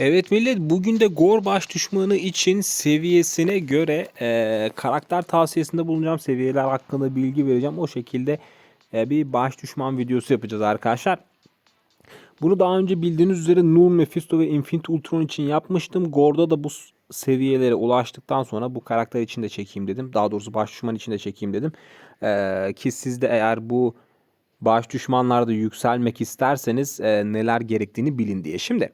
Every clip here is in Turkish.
Evet millet bugün de Gor baş düşmanı için seviyesine göre e, karakter tavsiyesinde bulunacağım. Seviyeler hakkında bilgi vereceğim. O şekilde e, bir baş düşman videosu yapacağız arkadaşlar. Bunu daha önce bildiğiniz üzere Nur, Mephisto ve Infinite Ultron için yapmıştım. Gor'da da bu seviyelere ulaştıktan sonra bu karakter için de çekeyim dedim. Daha doğrusu baş düşman için de çekeyim dedim. E, ki siz de eğer bu baş düşmanlarda yükselmek isterseniz e, neler gerektiğini bilin diye. Şimdi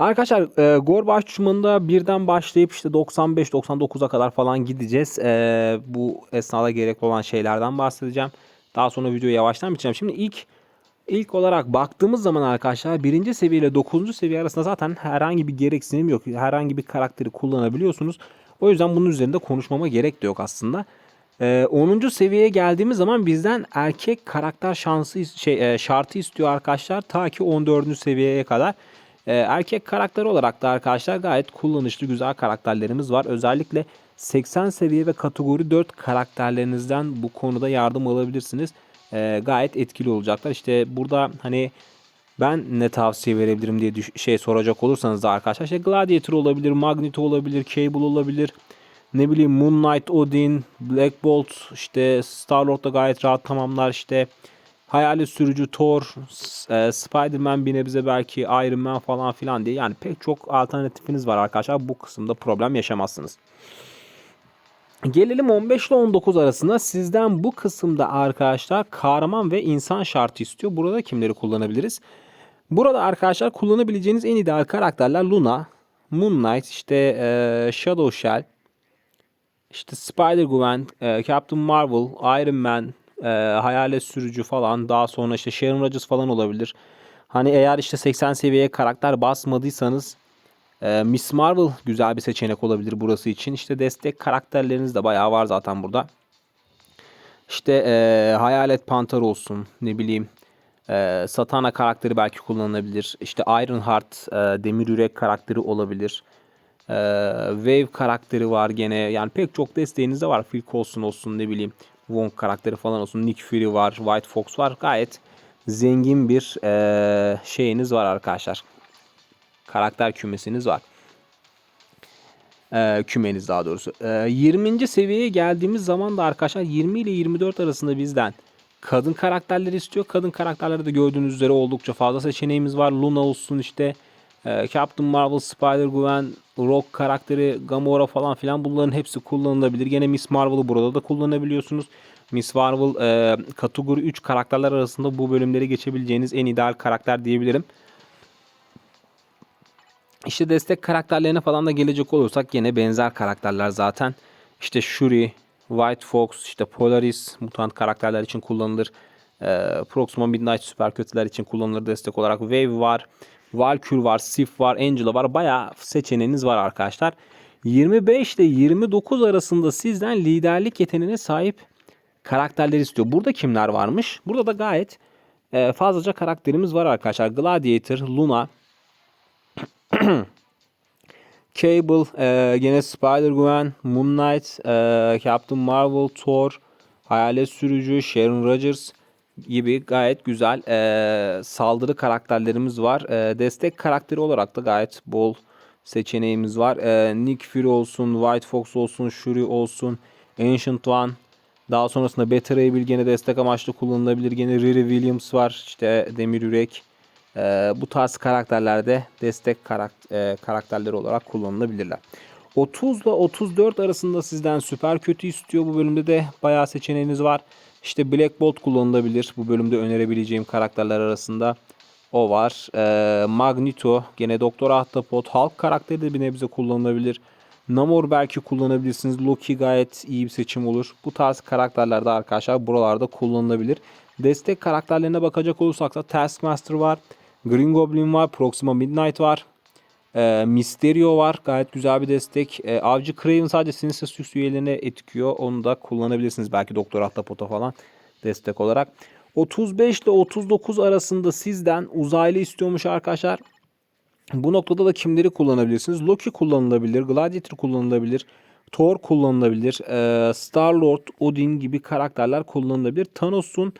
Arkadaşlar e, Gor baş düşmanında birden başlayıp işte 95-99'a kadar falan gideceğiz. E, bu esnada gerekli olan şeylerden bahsedeceğim. Daha sonra videoyu yavaştan bitireceğim. Şimdi ilk ilk olarak baktığımız zaman arkadaşlar birinci seviye ile 9. seviye arasında zaten herhangi bir gereksinim yok. Herhangi bir karakteri kullanabiliyorsunuz. O yüzden bunun üzerinde konuşmama gerek de yok aslında. Ee, 10. seviyeye geldiğimiz zaman bizden erkek karakter şansı şey e, şartı istiyor arkadaşlar ta ki 14. seviyeye kadar. Ee, erkek karakter olarak da arkadaşlar gayet kullanışlı güzel karakterlerimiz var. Özellikle 80 seviye ve kategori 4 karakterlerinizden bu konuda yardım alabilirsiniz. Ee, gayet etkili olacaklar. İşte burada hani ben ne tavsiye verebilirim diye şey soracak olursanız da arkadaşlar işte Gladiator olabilir, Magneto olabilir, Cable olabilir. Ne bileyim Moon Knight, Odin, Black Bolt, işte Star-Lord da gayet rahat tamamlar işte. Hayalet sürücü Thor, e, Spider-Man bir nebze belki Iron Man falan filan diye. Yani pek çok alternatifiniz var arkadaşlar. Bu kısımda problem yaşamazsınız. Gelelim 15 ile 19 arasında sizden bu kısımda arkadaşlar kahraman ve insan şartı istiyor. Burada kimleri kullanabiliriz? Burada arkadaşlar kullanabileceğiniz en ideal karakterler Luna, Moon Knight, işte e, Shadow Shell, işte Spider-Gwen, e, Captain Marvel, Iron Man, e, Hayalet Sürücü falan. Daha sonra işte Sharon Rogers falan olabilir. Hani eğer işte 80 seviyeye karakter basmadıysanız e, Miss Marvel güzel bir seçenek olabilir burası için. İşte destek karakterleriniz de bayağı var zaten burada. İşte e, Hayalet Panter olsun ne bileyim. E, Satana karakteri belki kullanılabilir. İşte Ironheart e, Demir Yürek karakteri olabilir. E, Wave karakteri var gene. Yani pek çok desteğiniz de var. Phil Coulson olsun ne bileyim. Wong karakteri falan olsun. Nick Fury var. White Fox var. Gayet zengin bir e, şeyiniz var arkadaşlar. Karakter kümesiniz var. Ee, kümeniz daha doğrusu. Ee, 20. seviyeye geldiğimiz zaman da arkadaşlar 20 ile 24 arasında bizden kadın karakterleri istiyor. Kadın karakterleri de gördüğünüz üzere oldukça fazla seçeneğimiz var. Luna olsun işte e, Captain Marvel, Spider-Gwen, Rock karakteri, Gamora falan filan bunların hepsi kullanılabilir. Gene Miss Marvel'ı burada da kullanabiliyorsunuz. Miss Marvel e, kategori 3 karakterler arasında bu bölümleri geçebileceğiniz en ideal karakter diyebilirim. İşte destek karakterlerine falan da gelecek olursak yine benzer karakterler zaten. İşte Shuri, White Fox, işte Polaris mutant karakterler için kullanılır. Ee, Proxima Midnight süper kötüler için kullanılır destek olarak. Wave var, Valkyrie var, Sif var, Angela var. Bayağı seçeneğiniz var arkadaşlar. 25 ile 29 arasında sizden liderlik yeteneğine sahip karakterler istiyor. Burada kimler varmış? Burada da gayet e, fazlaca karakterimiz var arkadaşlar. Gladiator, Luna, Cable, e, gene Spider-Gwen, Moon Knight, e, Captain Marvel, Thor, Hayalet Sürücü, Sharon Rogers gibi gayet güzel e, saldırı karakterlerimiz var. E, destek karakteri olarak da gayet bol seçeneğimiz var. E, Nick Fury olsun, White Fox olsun, Shuri olsun, Ancient One. Daha sonrasında Better Able gene destek amaçlı kullanılabilir. Gene Riri Williams var. İşte Demir Yürek. Ee, bu tarz karakterlerde destek karak- e, karakterleri olarak kullanılabilirler. 30 ile 34 arasında sizden süper kötü istiyor. Bu bölümde de bayağı seçeneğiniz var. İşte Black Bolt kullanılabilir. Bu bölümde önerebileceğim karakterler arasında o var. Ee, Magneto, gene Doktor Ahtapot, Hulk karakteri de bir nebze kullanılabilir. Namor belki kullanabilirsiniz. Loki gayet iyi bir seçim olur. Bu tarz karakterler de arkadaşlar buralarda kullanılabilir. Destek karakterlerine bakacak olursak da Taskmaster var. Green Goblin var. Proxima Midnight var. E, Mysterio var. Gayet güzel bir destek. E, Avcı Kraven sadece Sinister Six üyelerine etkiyor. Onu da kullanabilirsiniz. Belki Doktor Ahtapot'a falan destek olarak. 35 ile 39 arasında sizden uzaylı istiyormuş arkadaşlar. Bu noktada da kimleri kullanabilirsiniz? Loki kullanılabilir, Gladiator kullanılabilir, Thor kullanılabilir, e, Star-Lord, Odin gibi karakterler kullanılabilir. Thanos'un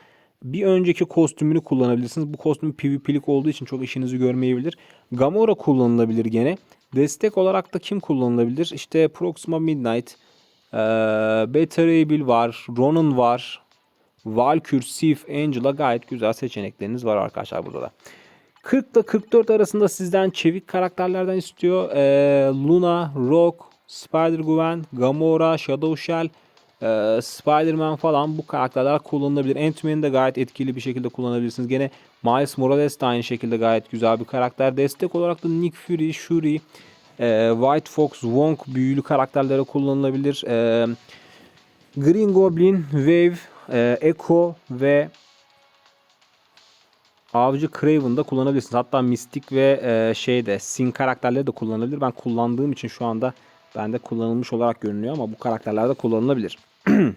bir önceki kostümünü kullanabilirsiniz. Bu kostüm PvP'lik olduğu için çok işinizi görmeyebilir. Gamora kullanılabilir gene. Destek olarak da kim kullanılabilir? İşte Proxima Midnight, ee, Beta var, Ronan var, Valkyr, Sif, Angela gayet güzel seçenekleriniz var arkadaşlar burada da. 40 ile 44 arasında sizden çevik karakterlerden istiyor. Ee, Luna, Rogue, Spider-Gwen, Gamora, Shadow Shell, e, Spider-Man falan bu karakterler kullanılabilir. Ant-Man'i de gayet etkili bir şekilde kullanabilirsiniz. Gene Miles Morales de aynı şekilde gayet güzel bir karakter. Destek olarak da Nick Fury, Shuri, e, White Fox, Wong büyülü karakterlere kullanılabilir. E, Green Goblin, Wave, e, Echo ve Avcı Craven'da kullanabilirsiniz. Hatta Mystic ve şeyde Sin karakterleri de kullanılabilir. Ben kullandığım için şu anda bende kullanılmış olarak görünüyor ama bu karakterler de kullanılabilir.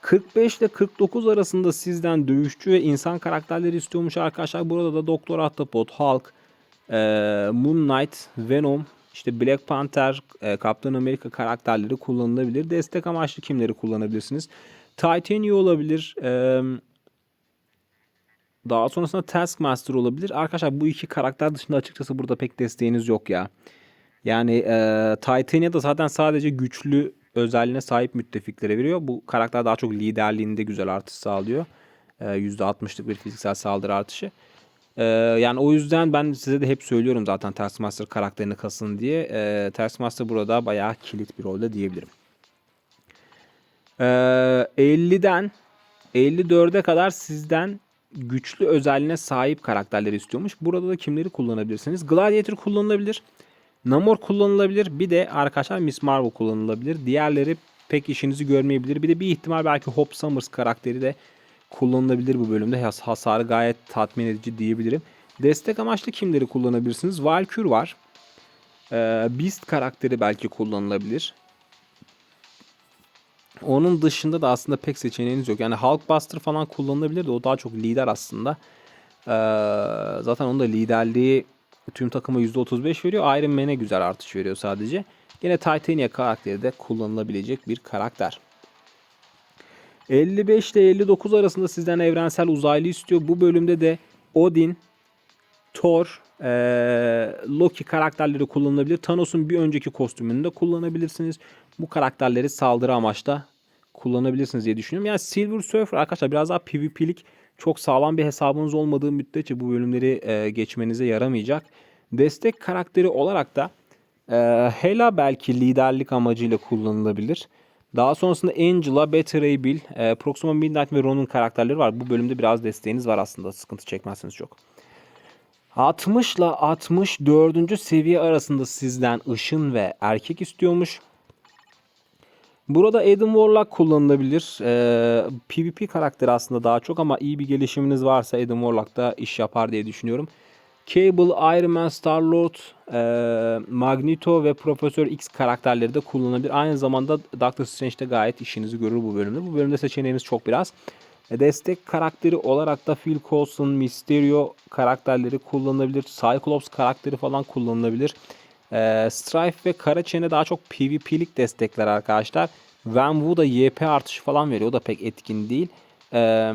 45 ile 49 arasında sizden dövüşçü ve insan karakterleri istiyormuş arkadaşlar. Burada da Doktor Ahtapot, Hulk, e, Moon Knight, Venom, işte Black Panther, e, Captain America karakterleri kullanılabilir. Destek amaçlı kimleri kullanabilirsiniz? Titania olabilir. E, daha sonrasında Taskmaster olabilir. Arkadaşlar bu iki karakter dışında açıkçası burada pek desteğiniz yok ya. Yani e, Titania da zaten sadece güçlü özelliğine sahip müttefiklere veriyor. Bu karakter daha çok liderliğinde güzel artış sağlıyor. E, %60'lık bir fiziksel saldırı artışı. E, yani o yüzden ben size de hep söylüyorum zaten Taskmaster karakterini kasın diye. E, Taskmaster burada bayağı kilit bir rolde diyebilirim. E, 50'den 54'e kadar sizden güçlü özelliğine sahip karakterleri istiyormuş. Burada da kimleri kullanabilirsiniz? Gladiator kullanılabilir. Namor kullanılabilir. Bir de arkadaşlar Miss Marvel kullanılabilir. Diğerleri pek işinizi görmeyebilir. Bir de bir ihtimal belki Hope Summers karakteri de kullanılabilir bu bölümde. Has hasarı gayet tatmin edici diyebilirim. Destek amaçlı kimleri kullanabilirsiniz? Valkyr var. Ee, Beast karakteri belki kullanılabilir. Onun dışında da aslında pek seçeneğiniz yok. Yani Hulkbuster falan kullanılabilir de o daha çok lider aslında. Ee, zaten onun da liderliği tüm takıma %35 veriyor. Iron Man'e güzel artış veriyor sadece. Yine Titania karakteri de kullanılabilecek bir karakter. 55 ile 59 arasında sizden evrensel uzaylı istiyor. Bu bölümde de Odin, Thor, ee, Loki karakterleri kullanılabilir. Thanos'un bir önceki kostümünü de kullanabilirsiniz. Bu karakterleri saldırı amaçla kullanabilirsiniz diye düşünüyorum. Yani Silver Surfer arkadaşlar biraz daha PvP'lik çok sağlam bir hesabınız olmadığı müddetçe bu bölümleri e, geçmenize yaramayacak. Destek karakteri olarak da e, Hela belki liderlik amacıyla kullanılabilir. Daha sonrasında Angela, Ray Bill, e, Proxima Midnight ve Ron'un karakterleri var. Bu bölümde biraz desteğiniz var aslında. Sıkıntı çekmezsiniz çok. 60 ile 64. seviye arasında sizden ışın ve erkek istiyormuş. Burada Adam Warlock kullanılabilir. Ee, PvP karakteri aslında daha çok ama iyi bir gelişiminiz varsa Adam Warlock da iş yapar diye düşünüyorum. Cable, Iron Man, Star-Lord, e, Magneto ve Profesör X karakterleri de kullanılabilir. Aynı zamanda Doctor Strange de gayet işinizi görür bu bölümde. Bu bölümde seçeneğimiz çok biraz. Destek karakteri olarak da Phil Coulson, Mysterio karakterleri kullanılabilir. Cyclops karakteri falan kullanılabilir. E, Strife ve Karaçen'e daha çok PvP'lik destekler arkadaşlar. Van Wu da YP artışı falan veriyor. O da pek etkin değil. E,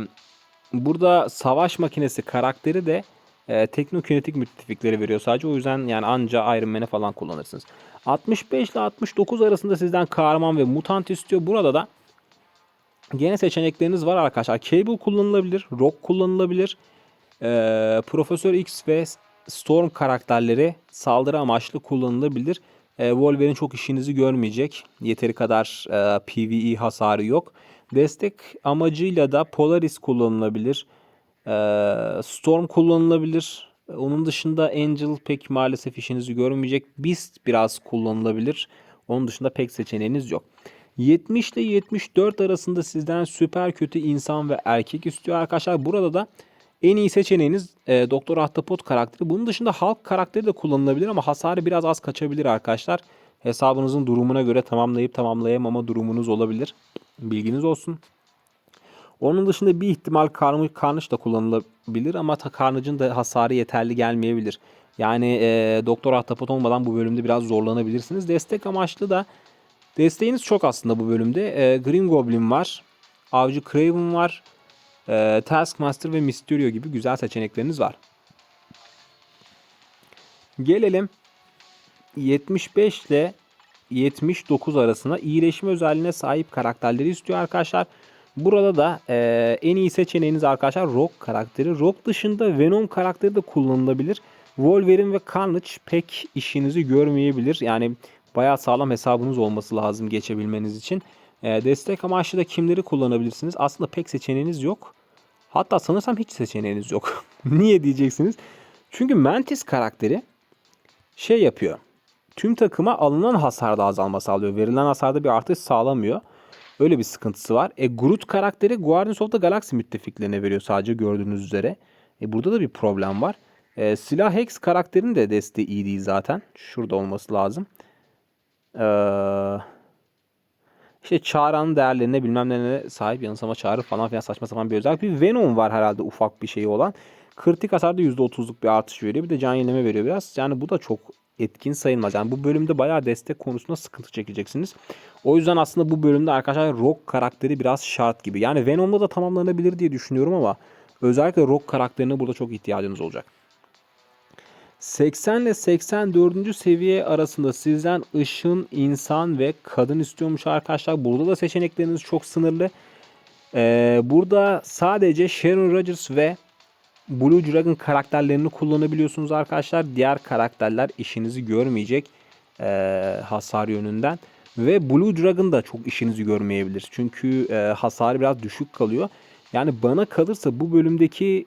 burada savaş makinesi karakteri de e, teknokinetik müttefikleri veriyor sadece. O yüzden yani anca Iron Man'e falan kullanırsınız. 65 ile 69 arasında sizden kahraman ve mutant istiyor. Burada da Gene seçenekleriniz var arkadaşlar. Cable kullanılabilir, Rock kullanılabilir. Ee, Profesör X ve Storm karakterleri saldırı amaçlı kullanılabilir. Ee, Wolverine çok işinizi görmeyecek. Yeteri kadar e, PvE hasarı yok. Destek amacıyla da Polaris kullanılabilir. Ee, Storm kullanılabilir. Onun dışında Angel pek maalesef işinizi görmeyecek. Beast biraz kullanılabilir. Onun dışında pek seçeneğiniz yok. 70 ile 74 arasında sizden süper kötü insan ve erkek istiyor arkadaşlar. Burada da en iyi seçeneğiniz e, Doktor Ahtapot karakteri. Bunun dışında Hulk karakteri de kullanılabilir ama hasarı biraz az kaçabilir arkadaşlar. Hesabınızın durumuna göre tamamlayıp tamamlayamama durumunuz olabilir. Bilginiz olsun. Onun dışında bir ihtimal karnı, karnış da kullanılabilir ama karnıcın da hasarı yeterli gelmeyebilir. Yani e, Doktor Ahtapot olmadan bu bölümde biraz zorlanabilirsiniz. Destek amaçlı da Desteğiniz çok aslında bu bölümde. E, Green Goblin var. Avcı Craven var. E, Taskmaster ve Mysterio gibi güzel seçenekleriniz var. Gelelim 75 ile 79 arasında iyileşme özelliğine sahip karakterleri istiyor arkadaşlar. Burada da e, en iyi seçeneğiniz arkadaşlar Rock karakteri. Rock dışında Venom karakteri de kullanılabilir. Wolverine ve Carnage pek işinizi görmeyebilir. Yani bayağı sağlam hesabınız olması lazım geçebilmeniz için. E, destek amaçlı da kimleri kullanabilirsiniz? Aslında pek seçeneğiniz yok. Hatta sanırsam hiç seçeneğiniz yok. Niye diyeceksiniz? Çünkü Mantis karakteri şey yapıyor. Tüm takıma alınan hasarda azalma sağlıyor. Verilen hasarda bir artış sağlamıyor. Öyle bir sıkıntısı var. E, Groot karakteri Guardians of the Galaxy müttefiklerine veriyor sadece gördüğünüz üzere. E, burada da bir problem var. E, Silah Hex karakterinin de desteği iyi değil zaten. Şurada olması lazım. Eee... İşte çağrı'nın değerlerine bilmem ne sahip yanılsama çağrı falan filan saçma sapan bir özellik. Bir Venom var herhalde ufak bir şeyi olan. Kritik hasarda %30'luk bir artış veriyor. Bir de can yenileme veriyor biraz. Yani bu da çok etkin sayılmaz. Yani bu bölümde bayağı destek konusunda sıkıntı çekeceksiniz. O yüzden aslında bu bölümde arkadaşlar Rock karakteri biraz şart gibi. Yani Venom'da da tamamlanabilir diye düşünüyorum ama özellikle Rock karakterine burada çok ihtiyacınız olacak. 80 ile 84. seviye arasında sizden ışın, insan ve kadın istiyormuş arkadaşlar. Burada da seçenekleriniz çok sınırlı. Ee, burada sadece Sharon Rogers ve Blue Dragon karakterlerini kullanabiliyorsunuz arkadaşlar. Diğer karakterler işinizi görmeyecek e, hasar yönünden. Ve Blue Dragon da çok işinizi görmeyebilir. Çünkü e, hasarı biraz düşük kalıyor. Yani bana kalırsa bu bölümdeki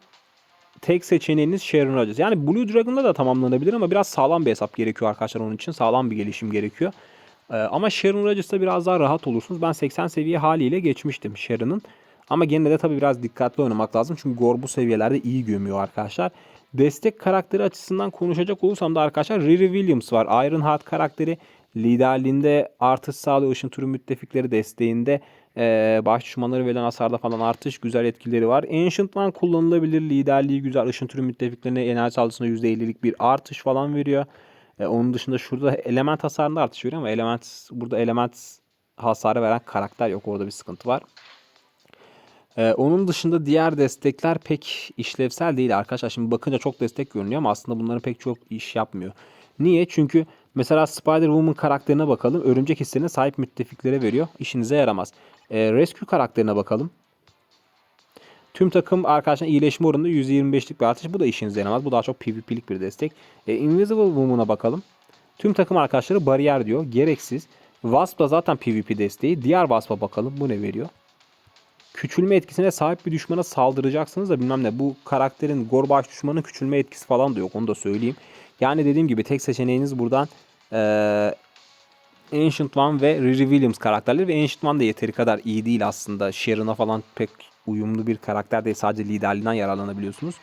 tek seçeneğiniz Sharon Rogers. Yani Blue Dragon'da da tamamlanabilir ama biraz sağlam bir hesap gerekiyor arkadaşlar onun için. Sağlam bir gelişim gerekiyor. Ee, ama Sharon Rogers'ta biraz daha rahat olursunuz. Ben 80 seviye haliyle geçmiştim Sharon'ın. Ama gene de tabii biraz dikkatli oynamak lazım. Çünkü Gore bu seviyelerde iyi gömüyor arkadaşlar. Destek karakteri açısından konuşacak olursam da arkadaşlar Riri Williams var. Ironheart karakteri liderliğinde artış sağlıyor. Işın türü müttefikleri desteğinde e, baş düşmanları verilen hasarda falan artış güzel etkileri var. Ancient One kullanılabilir. Liderliği güzel. Işın türü müttefiklerine enerji saldırısında %50'lik bir artış falan veriyor. E, onun dışında şurada element hasarında artış veriyor ama element burada element hasarı veren karakter yok. Orada bir sıkıntı var. Ee, onun dışında diğer destekler pek işlevsel değil arkadaşlar. Şimdi bakınca çok destek görünüyor ama aslında bunların pek çok iş yapmıyor. Niye? Çünkü mesela Spider-Woman karakterine bakalım. Örümcek hislerine sahip müttefiklere veriyor. İşinize yaramaz. Ee, Rescue karakterine bakalım. Tüm takım arkadaşlar iyileşme oranında %25'lik bir artış. Bu da işinize yaramaz. Bu daha çok PvP'lik bir destek. E, Invisible Woman'a bakalım. Tüm takım arkadaşları bariyer diyor. Gereksiz. Wasp da zaten PvP desteği. Diğer Wasp'a bakalım. Bu ne veriyor? küçülme etkisine sahip bir düşmana saldıracaksınız da bilmem ne. Bu karakterin gorbaş düşmanın küçülme etkisi falan da yok. Onu da söyleyeyim. Yani dediğim gibi tek seçeneğiniz buradan ee, Ancient One ve Riri Williams karakterleri. Ve Ancient One da yeteri kadar iyi değil aslında. Sharon'a falan pek uyumlu bir karakter değil. Sadece liderliğinden yararlanabiliyorsunuz.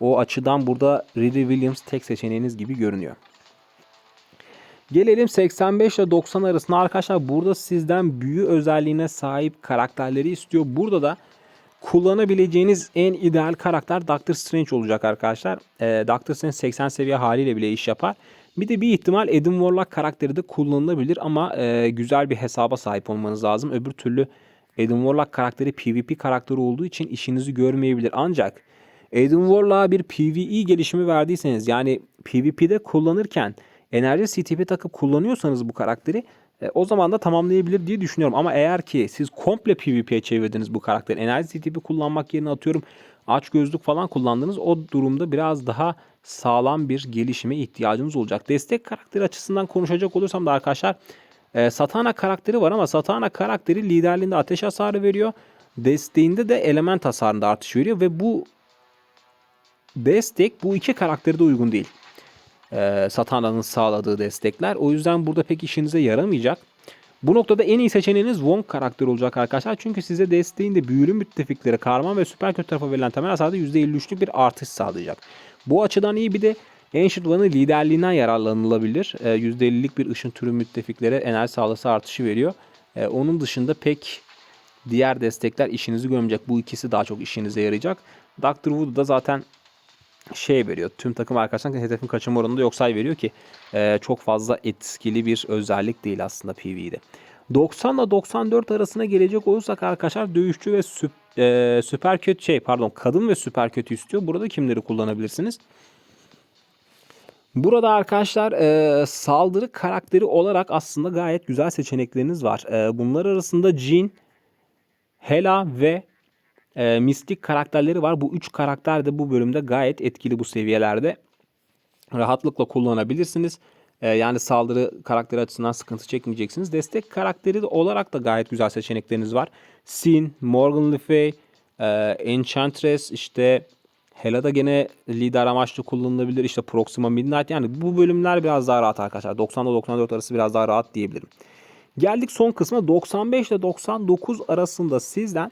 O açıdan burada Riri Williams tek seçeneğiniz gibi görünüyor. Gelelim 85 ile 90 arasında arkadaşlar burada sizden büyü özelliğine sahip karakterleri istiyor. Burada da kullanabileceğiniz en ideal karakter Doctor Strange olacak arkadaşlar. Ee, Doctor Strange 80 seviye haliyle bile iş yapar. Bir de bir ihtimal Adam Warlock karakteri de kullanılabilir ama e, güzel bir hesaba sahip olmanız lazım. Öbür türlü Adam Warlock karakteri PvP karakteri olduğu için işinizi görmeyebilir. Ancak Adam Warlock'a bir PvE gelişimi verdiyseniz yani PvP'de kullanırken enerji CTP takıp kullanıyorsanız bu karakteri e, o zaman da tamamlayabilir diye düşünüyorum. Ama eğer ki siz komple PvP'ye çevirdiniz bu karakteri enerji CTP kullanmak yerine atıyorum aç gözlük falan kullandınız o durumda biraz daha sağlam bir gelişime ihtiyacınız olacak. Destek karakteri açısından konuşacak olursam da arkadaşlar e, Satana karakteri var ama Satana karakteri liderliğinde ateş hasarı veriyor. Desteğinde de element hasarında artış veriyor ve bu destek bu iki karakteri de uygun değil e, Satana'nın sağladığı destekler. O yüzden burada pek işinize yaramayacak. Bu noktada en iyi seçeneğiniz Wong karakteri olacak arkadaşlar. Çünkü size desteğinde büyülü müttefikleri karman ve süper kötü tarafa verilen temel hasarda %53'lük bir artış sağlayacak. Bu açıdan iyi bir de Ancient One'ın liderliğinden yararlanılabilir. E, %50'lik bir ışın türü müttefiklere enerji sağlası artışı veriyor. E, onun dışında pek diğer destekler işinizi görmeyecek. Bu ikisi daha çok işinize yarayacak. Dr. Wood da zaten şey veriyor. Tüm takım arkadaşlar hedefin kaçırma oranında yok say veriyor ki e, çok fazla etkili bir özellik değil aslında PvE'de. 90 ile 94 arasına gelecek olursak arkadaşlar dövüşçü ve e, süper kötü şey pardon kadın ve süper kötü istiyor. Burada kimleri kullanabilirsiniz? Burada arkadaşlar e, saldırı karakteri olarak aslında gayet güzel seçenekleriniz var. E, bunlar arasında Jean, Hela ve e, Mystic karakterleri var. Bu üç karakter de bu bölümde gayet etkili bu seviyelerde. Rahatlıkla kullanabilirsiniz. E, yani saldırı karakteri açısından sıkıntı çekmeyeceksiniz. Destek karakteri de olarak da gayet güzel seçenekleriniz var. Sin, Morgan Le Fay, e, Enchantress, işte Hela da gene lider amaçlı kullanılabilir. İşte Proxima Midnight yani bu bölümler biraz daha rahat arkadaşlar. 90 ile 94 arası biraz daha rahat diyebilirim. Geldik son kısma 95 ile 99 arasında sizden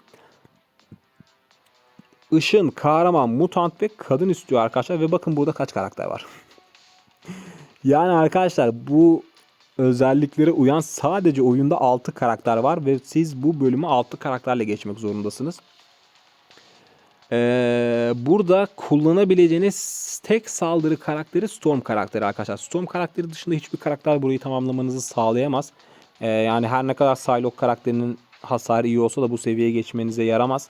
Işın, kahraman, mutant ve kadın istiyor arkadaşlar. Ve bakın burada kaç karakter var. yani arkadaşlar bu özelliklere uyan sadece oyunda 6 karakter var. Ve siz bu bölümü 6 karakterle geçmek zorundasınız. Ee, burada kullanabileceğiniz tek saldırı karakteri Storm karakteri arkadaşlar. Storm karakteri dışında hiçbir karakter burayı tamamlamanızı sağlayamaz. Ee, yani her ne kadar Psylocke karakterinin hasarı iyi olsa da bu seviyeye geçmenize yaramaz.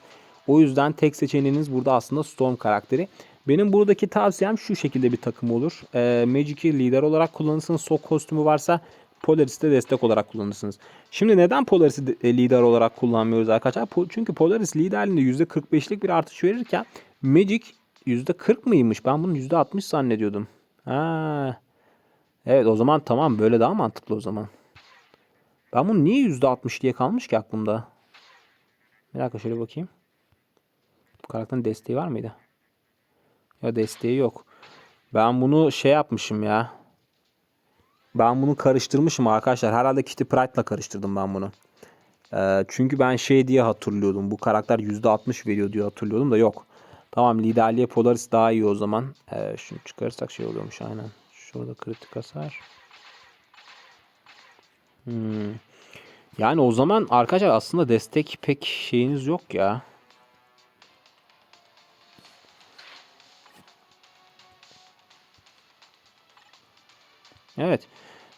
O yüzden tek seçeneğiniz burada aslında Storm karakteri. Benim buradaki tavsiyem şu şekilde bir takım olur. Ee, Magic'i lider olarak kullanırsınız. Sok kostümü varsa Polaris'i de destek olarak kullanırsınız. Şimdi neden Polaris'i e, lider olarak kullanmıyoruz arkadaşlar? Çünkü Polaris liderliğinde %45'lik bir artış verirken Magic %40 mıymış? Ben bunu %60 zannediyordum. Ha. Evet o zaman tamam böyle daha mantıklı o zaman. Ben bunu niye %60 diye kalmış ki aklımda? Bir dakika şöyle bakayım. Karakterin desteği var mıydı? Ya desteği yok. Ben bunu şey yapmışım ya. Ben bunu karıştırmışım arkadaşlar. Herhalde Kitty Pryde'la karıştırdım ben bunu. Ee, çünkü ben şey diye hatırlıyordum. Bu karakter %60 veriyor diye hatırlıyordum da yok. Tamam liderliğe Polaris daha iyi o zaman. Ee, şunu çıkarırsak şey oluyormuş aynen. Şurada kritik hasar. Hmm. Yani o zaman arkadaşlar aslında destek pek şeyiniz yok ya. Evet.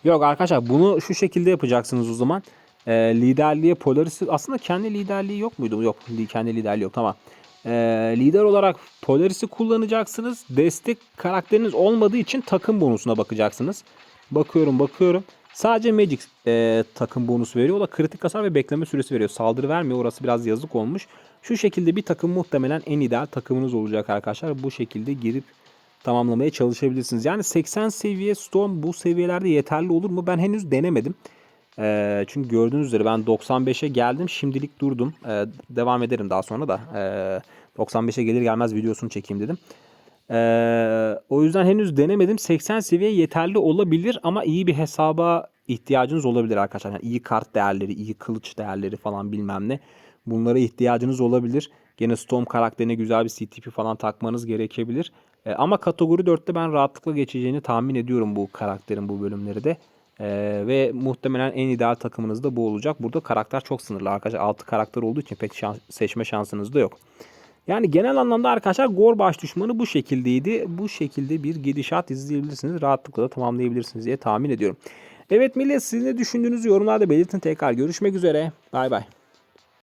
Yok arkadaşlar bunu şu şekilde yapacaksınız o zaman. Ee, liderliğe Polaris'i aslında kendi liderliği yok muydu? Yok kendi liderliği yok tamam. Ee, lider olarak Polaris'i kullanacaksınız. Destek karakteriniz olmadığı için takım bonusuna bakacaksınız. Bakıyorum bakıyorum. Sadece Magic e, takım bonusu veriyor. O da kritik hasar ve bekleme süresi veriyor. Saldırı vermiyor. Orası biraz yazık olmuş. Şu şekilde bir takım muhtemelen en ideal takımınız olacak arkadaşlar. Bu şekilde girip tamamlamaya çalışabilirsiniz. Yani 80 seviye Storm bu seviyelerde yeterli olur mu? Ben henüz denemedim. Ee, çünkü gördüğünüz üzere ben 95'e geldim. Şimdilik durdum. Ee, devam ederim daha sonra da. Ee, 95'e gelir gelmez videosunu çekeyim dedim. Ee, o yüzden henüz denemedim. 80 seviye yeterli olabilir ama iyi bir hesaba ihtiyacınız olabilir arkadaşlar. Yani iyi kart değerleri, iyi kılıç değerleri falan bilmem ne. Bunlara ihtiyacınız olabilir. Gene Storm karakterine güzel bir CTP falan takmanız gerekebilir. Ee, ama kategori 4'te ben rahatlıkla geçeceğini tahmin ediyorum bu karakterin bu bölümleri de. Ee, ve muhtemelen en ideal takımınız da bu olacak. Burada karakter çok sınırlı arkadaşlar. 6 karakter olduğu için pek şans- seçme şansınız da yok. Yani genel anlamda arkadaşlar Gor baş düşmanı bu şekildeydi. Bu şekilde bir gidişat izleyebilirsiniz. Rahatlıkla da tamamlayabilirsiniz diye tahmin ediyorum. Evet millet sizin ne düşündüğünüzü yorumlarda belirtin tekrar. Görüşmek üzere. Bay bay.